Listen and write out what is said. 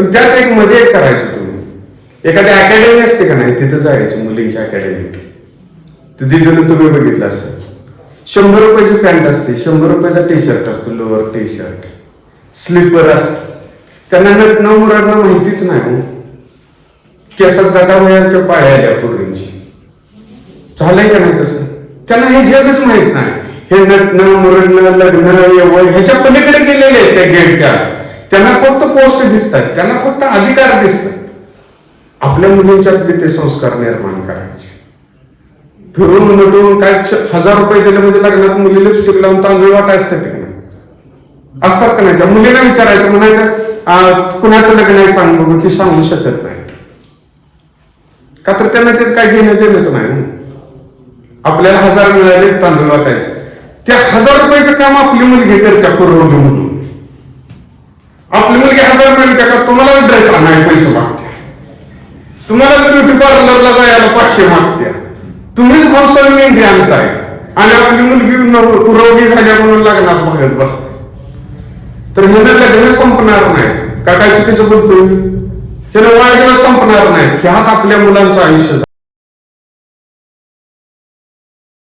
पण त्यात एक मध्ये एक करायचं तुम्ही एखादी अकॅडमी असते का नाही तिथं जायचं मुलींच्या अकॅडमीत तिथे गेलो तुम्ही बघितलं असेल. शंभर रुपयाची पॅन्ट असते शंभर रुपयाचा टी शर्ट असतो लोअर टी शर्ट स्लीपर असत. त्यांना नट न माहितीच नाही हो. केसात जटावयांच्या पाया आल्या पूर्वींची झालंय का नाही तसं? त्यांना हे जगच माहीत नाही. हे नटणं मुरडणं लग्न व्यवहार ह्याच्या पलीकडे गेलेले आहेत त्या गेटच्या त्यांना फक्त पोस्ट दिसतात त्यांना फक्त अधिकार दिसतात. आपल्या मुलींच्यातले ते संस्कार निर्माण करायचे. फिरून नटून काय हजार रुपये दिले म्हणजे लग्नात मुली लिपस्टिक लावून तांदूळ वाटा असतात का नाही असतात का नाही? त्या मुलीला विचारायचं म्हणायचं कुणाचं लग्न आहे सांग बघू ती सांगू शकत नाही. का तर त्यांना तेच काय घेणं देणंच नाही आपल्याला हजार मिळाले तांदूळ वाटायचे. त्या हजार रुपयाचं काम आपली मुलगी करत्या पुरवली म्हणून आपली मुलगी हजार मिळते का तुम्हाला ड्रेस आणायला पैसे मागते. तुम्हाला ब्युटी पार्लरला जायला पाचशे मागत्या तुम्हीच हौसल मेंढी आणताय. आणि आपली मुलगी पुरवणी झाल्या म्हणून लग्नात बघत बसते. तर हिनं ड्रेस संपणार नाही. का काय चुकीचं बोलतोय? त्याला वाढदिवस संपणार नाही. ह्यात आपल्या मुलांचं आयुष्य